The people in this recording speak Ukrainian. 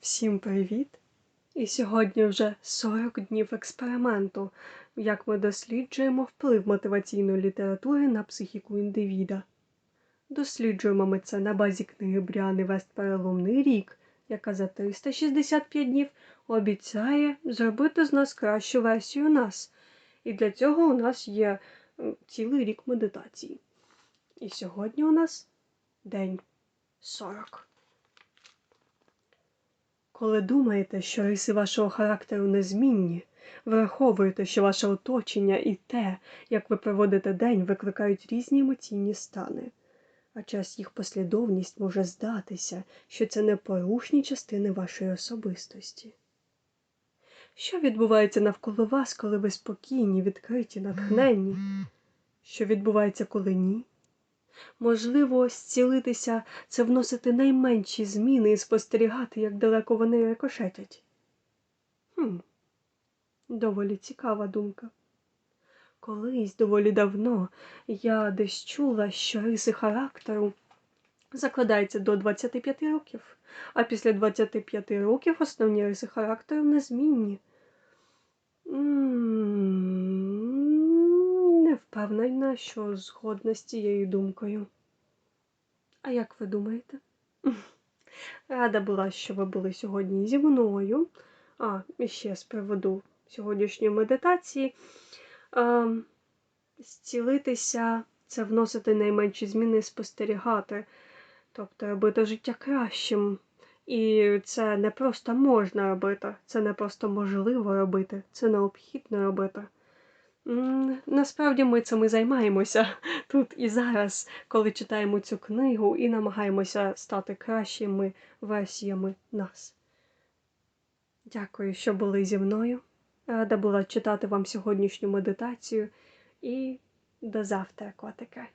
Всім привіт! І сьогодні вже 40 днів експерименту, як ми досліджуємо вплив мотиваційної літератури на психіку індивіда. Досліджуємо ми це на базі книги Бріани Вест Переломний рік, яка за 365 днів обіцяє зробити з нас кращу версію нас. І для цього у нас є цілий рік медитації. І сьогодні у нас день 40. Коли думаєте, що риси вашого характеру незмінні, враховуєте, що ваше оточення і те, як ви проводите день, викликають різні емоційні стани, а час їх послідовність може здатися, що це непорушні частини вашої особистості. Що відбувається навколо вас, коли ви спокійні, відкриті, натхненні? Що відбувається, коли ні? Можливо, зцілитися це вносити найменші зміни і спостерігати, як далеко вони рикошетять. Хм, доволі цікава думка. Колись доволі давно я десь чула, що риси характеру закладаються до 25 років, а після 25 років основні риси характеру незмінні. М, впевнена, що згодна з цією думкою. А як ви думаєте? Рада була, що ви були сьогодні зі мною. А, і ще з приводу сьогоднішньої медитації. А, зцілитися це вносити найменші зміни спостерігати, тобто робити життя кращим. І це не просто можна робити, це не просто можливо робити, це необхідно робити. Насправді ми цим і займаємося тут і зараз, коли читаємо цю книгу і намагаємося стати кращими версіями нас. Дякую, що були зі мною. Рада була читати вам сьогоднішню медитацію і до завтра, котики.